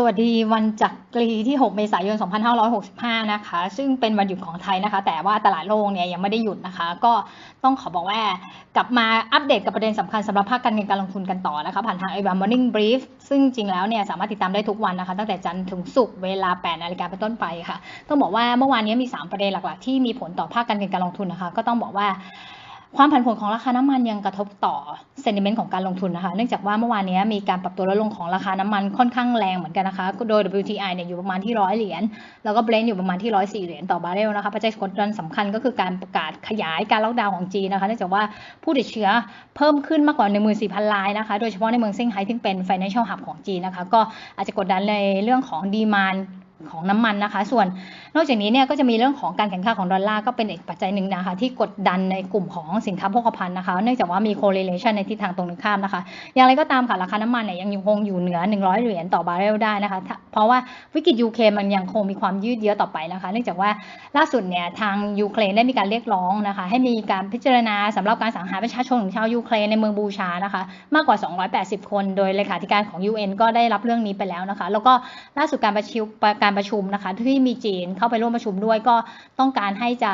สวัสดีวันจักรีที่ 6 เมษายน 2565 นะคะ ซึ่งเป็นวันหยุดของไทยนะคะ แต่ว่าตลาดโลกเนี่ยยังไม่ได้หยุดนะคะ ก็ต้องขอบอกว่ากลับมาอัปเดตกับประเด็นสำคัญสำหรับภาคการเงินการลงทุนกันต่อนะคะ ผ่านทาง i b a Morning Brief ซึ่งจริงแล้วเนี่ยสามารถติดตามได้ทุกวันนะคะ ตั้งแต่จันทร์ถึงศุกร์เวลา 8 นาฬิกาเป็นต้นไปค่ะ ต้องบอกว่าเมื่อวานนี้มี 3 ประเด็นหลักๆ ที่มีผลต่อภาคการเงินการลงทุนนะคะ ก็ต้องบอกว่า ความผันผวนของราคาน้ำมันยังกระทบต่อเซนิเมนต์ของการลงทุนนะคะ เนื่องจากว่าเมื่อวานนี้มีการปรับตัวลดลงของราคาน้ำมันค่อนข้างแรงเหมือนกันนะคะ โดย WTI เนี่ยอยู่ประมาณที่ร้อยเหรียญ แล้วก็ Brent อยู่ประมาณที่ร้อยสี่เหรียญต่อบาร์เรลนะคะ ปัจจัยกดดันสำคัญก็คือการประกาศขยายการล็อกดาวน์ของจีนนะคะ เนื่องจากว่าผู้ติดเชื้อเพิ่มขึ้นมากกว่า14,000รายนะคะ โดยเฉพาะในเมืองเซี่ยงไฮ้ที่เป็น financial hub ของจีนนะคะ ก็อาจจะกดดันในเรื่องของดีมาน ของน้ำมันนะคะ ส่วนนอกจากนี้เนี่ยก็จะมีเรื่องของการแข่งขันของดอลลาร์ก็เป็นอีกปัจจัยหนึ่งนะคะ ที่กดดันในกลุ่มของสินค้าโภคภัณฑ์นะคะ เนื่องจากว่ามี correlation ในทิศทางตรงกันข้ามนะคะ อย่างไรก็ตามค่ะ ราคาน้ำมันเนี่ยยังคงอยู่เหนือ 100 เหรียญต่อบาร์เรลได้นะคะ เพราะว่าวิกฤตยูเครนมันยังคงมีความยืดเยื้อต่อไปนะคะ เนื่องจากว่าล่าสุดเนี่ยทางยูเครนได้มีการเรียกร้องนะคะ ให้มีการพิจารณาสำหรับการสังหารประชาชนของชาวยูเครนในเมืองบูชานะคะ มากกว่า 280 คน โดยเลขาธิการของ UN ก็ได้รับเรื่องนี้ไปแล้วนะคะ แล้วก็ล่าสุดการประชุมการการประชุมนะคะ ที่มีจีนเข้าไปร่วมประชุมด้วยก็ต้องการให้จะ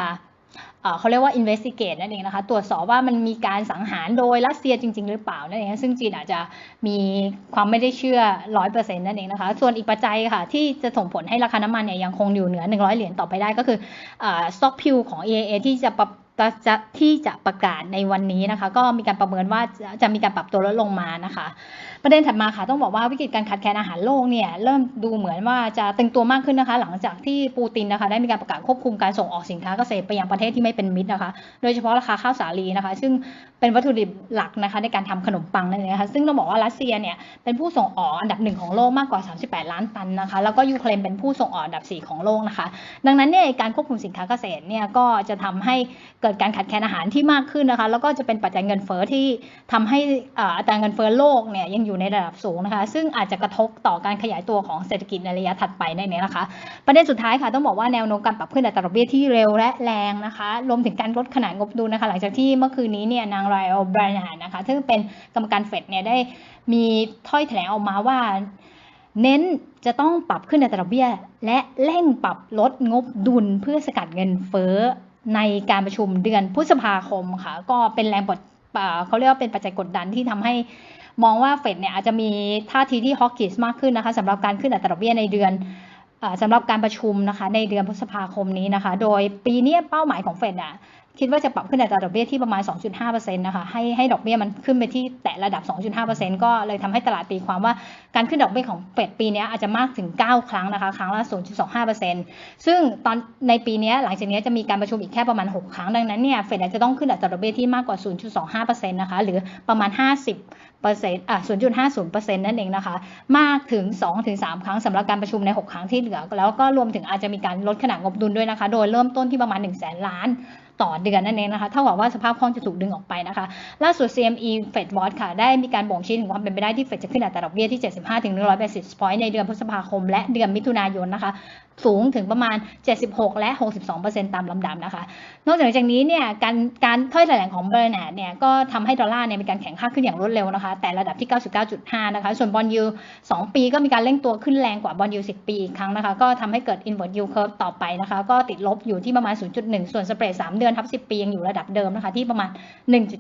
เขาเรียกว่า investigate นั่นเองนะคะ ตรวจสอบว่ามันมีการสังหารโดยรัสเซียจริง ๆ หรือเปล่านั่นเองซึ่งจีนอาจจะมีความไม่ได้เชื่อ 100%นั่นเองนะคะ ส่วนอีกปัจจัยค่ะ ที่จะส่งผลให้ราคาน้ำมันเนี่ยยังคงอยู่เหนือ 100 เหรียญต่อไปได้ก็คือ stock p i l ของ EAA ที่จะ จะที่จะประกาศในวันนี้นะคะ ก็มีการประเมินว่าจะมีการปรับตัวลดลงมานะคะ ประเด็นถัดมาค่ะต้องบอกว่าวิกฤตการขาดแคลนอาหารโลกเนี่ยเริ่มดูเหมือนว่าจะตึงตัวมากขึ้นนะคะ หลังจากที่ปูตินนะคะได้มีการประกาศควบคุมการส่งออกสินค้าเกษตรไปยังประเทศที่ไม่เป็นมิตรนะคะ โดยเฉพาะราคาข้าวสาลีนะคะ ซึ่งเป็นวัตถุดิบหลักนะคะในการทำขนมปังนั่นเองนะคะซึ่งต้องบอกว่ารัสเซียเนี่ยเป็นผู้ส่งออกอันดับหนึ่งของโลกมากกว่า 38 ล้านตันนะคะแล้วก็ยูเครนเป็นผู้ส่งออกอันดับ 4 ของโลกนะคะ ดังนั้นเนี่ยการควบคุมสินค้าเกษตรเนี่ยก็จะทำให้เกิดการขาดแคลนอาหารที่มากขึ้นนะคะ แล้วก็จะเป็นปัจจัยเงินเฟ้อที่ทำให้อัตราเงินเฟ้อโลกเนี่ยยังอยู่ในระดับสูงนะคะ ซึ่งอาจจะกระทบต่อการขยายตัวของเศรษฐกิจในระยะถัดไปในนี้นะคะ ประเด็นสุดท้ายค่ะต้องบอกว่าแนวโน้มการปรับขึ้นอัตราดอกเบี้ยที่เร็วและแรงนะคะ รวมถึงการลดขนาดงบดุลนะคะ หลังจากที่เมื่อคืนนี้เนี่ยนางไรอัลบรนด์นะคะ ซึ่งเป็นกรรมการเฟดเนี่ยได้มีถ้อยแถลงออกมาว่าเน้นจะต้องปรับขึ้นอัตราดอกเบี้ย และเร่งปรับลดงบดุลเพื่อสกัดเงินเฟ้อ ในการประชุมเดือนพฤษภาคมค่ะ ก็เป็นแรงกดเขาเรียกว่าเป็นปัจจัยกดดันที่ทำให้มองว่าเฟดเนี่ยอาจจะมีท่าทีที่ฮอกกิสมากขึ้นนะคะสำหรับการขึ้นอัตราดอกเบี้ยในเดือนสำหรับการประชุมนะคะในเดือนพฤษภาคมนี้นะคะ โดยปีนี้เป้าหมายของเฟดอะ คิดว่าจะปรับขึ้นอัตราดอกเบี้ยที่ประมาณ 2.5%นะคะให้ให้ดอกเบี้ยมันขึ้นไปที่แตะระดับ 2.5%ก็เลยทำให้ตลาดตีความว่าการขึ้นดอกเบี้ยของเฟดปีนี้อาจจะมากถึง 9 ครั้งนะคะ ครั้งละ 0.25%ซึ่งตอนในปีนี้หลังจากนี้จะมีการประชุมอีกแค่ประมาณ 6 ครั้งดังนั้นเนี่ยเฟดอาจจะต้องขึ้นอัตราดอกเบี้ยที่มากกว่า 0.25%นะคะหรือประมาณ 50เปอร์เซ็นต์อะ0.50%นั่นเองนะคะ มากถึง 2-3 ครั้งสำหรับการประชุมใน 6 ครั้งที่เหลือ แล้วก็รวมถึงอาจจะมีการลดขนาดงบดุลด้วยนะคะ โดยเริ่มต้นที่ประมาณ 1 0 0 0 0แสนล้าน ต่อเดือนนั่นเองนะคะเท่ากับว่าสภาพคล่องจะถูกดึงออกไปนะคะ ล่าสุด CME Fed Watch ค่ะ ได้มีการบ่งชี้ถึงความเป็นไปได้ที่เฟดจะขึ้นอัตราดอกเบี้ยที่ 75ถึง100 basis point ในเดือนพฤษภาคม และเดือนมิถุนายนนะคะสูงถึงประมาณ 76 และ 62%ตามลำดับนะคะ นอกจากนี้เนี่ยการการถ้อยแถลงของเบอร์แนดเนี่ยก็ทำให้ดอลลาร์เนี่ยมีการแข็งค่าขึ้นอย่างรวดเร็วนะคะ แต่ระดับที่ 99.5 นะคะ ส่วนบอลยู2ปีก็มีการเร่งตัวขึ้นแรงกว่าบอลยู10 ปีอีกครั้งนะคะ ก็ทำให้เกิด inward yield curve ต่อไปนะคะ ก็ติดลบอยู่ที่ประมาณ 0.1 ส่วนสเปรด3เดือนทับ 10 ปียังอยู่ระดับเดิมนะคะที่ประมาณ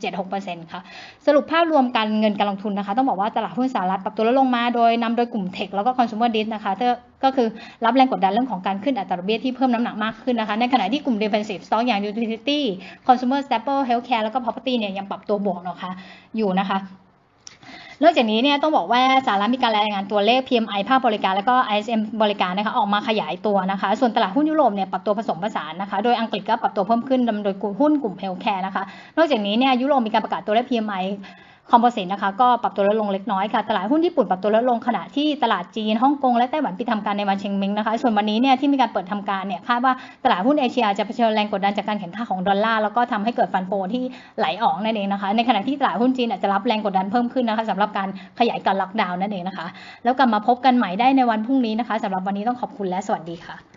1.76%ค่ะ สรุปภาพรวมการเงินการลงทุนนะคะ ต้องบอกว่าตลาดหุ้นสหรัฐปรับตัวลดลงมาโดยนำโดยกลุ่มเทคแล้วก็ consumer d i นะคะก็คือรับแรงกดดันเรื่องของการขึ้นอัตราดอกเบี้ยที่เพิ่มน้ำหนักมากขึ้นนะคะ ในขณะที่กลุ่ม defensive stock อย่าง utility consumer staple healthcare แล้วก็ property เนี่ยยังปรับตัวบวกนะคะอยู่นะคะนอกจากนี้เนี่ยต้องบอกว่าสหรัฐมีการรายงานตัวเลข PMI ภาคบริการแล้วก็ ISM บริการนะคะออกมาขยายตัวนะคะ ส่วนตลาดหุ้นยุโรปเนี่ยปรับตัวผสมผสานนะคะ โดยอังกฤษก็ปรับตัวเพิ่มขึ้นโดยหุ้นกลุ่มเฮลท์แคร์นะคะ นอกจากนี้เนี่ยยุโรปมีการประกาศตัวเลข PMI คอมโพสิตนะคะก็ปรับตัวลดลงเล็กน้อยค่ะ ตลาดหุ้นญี่ปุ่นปรับตัวลดลงขณะที่ตลาดจีนฮ่องกงและไต้หวันปิดทำการในวันเชงเม้งนะคะ ส่วนวันนี้เนี่ยที่มีการเปิดทำการเนี่ยคาดว่าตลาดหุ้นเอเชียจะเผชิญแรงกดดันจากการแข่งขันของดอลลาร์แล้วก็ทำให้เกิดฟันโฟที่ไหลออกนั่นเองนะคะ ในขณะที่ตลาดหุ้นจีนอาจจะรับแรงกดดันเพิ่มขึ้นนะคะสำหรับการขยายการล็อกดาวน์นั่นเองนะคะ แล้วกลับมาพบกันใหม่ได้ในวันพรุ่งนี้นะคะสำหรับวันนี้ต้องขอบคุณและสวัสดีค่ะ